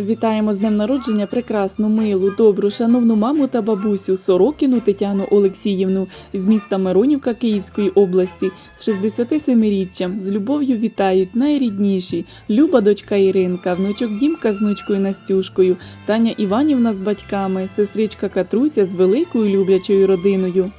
Вітаємо з днем народження прекрасну, милу, добру, шановну маму та бабусю Сорокіну Тетяну Олексіївну з міста Миронівка Київської області з 67-річчям. З любов'ю вітають найрідніші Люба дочка Іринка, внучок Дімка з внучкою Настюшкою, Таня Іванівна з батьками, сестричка Катруся з великою люблячою родиною.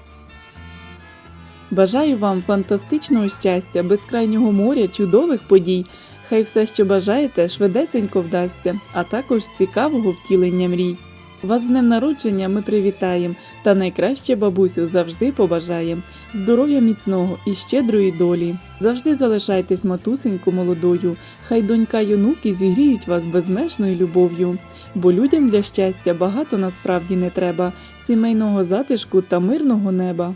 Бажаю вам фантастичного щастя, безкрайнього моря, чудових подій. Хай все, що бажаєте, швидесенько вдасться, а також цікавого втілення мрій. Вас з днем народження ми привітаємо та найкраще бабусю завжди побажаєм. Здоров'я міцного і щедрої долі. Завжди залишайтесь матусеньку молодою, хай донька й онуки зігріють вас безмежною любов'ю. Бо людям для щастя багато насправді не треба, сімейного затишку та мирного неба.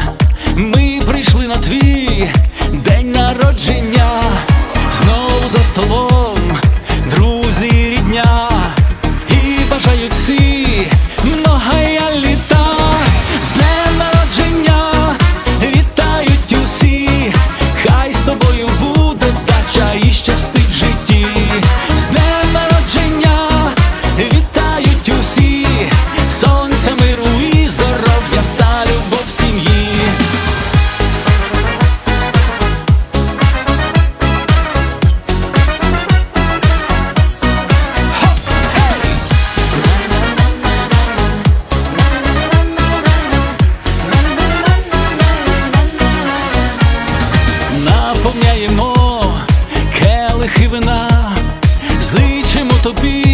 Буде вдача і щастить Наповняємо келихи вина, зичимо тобі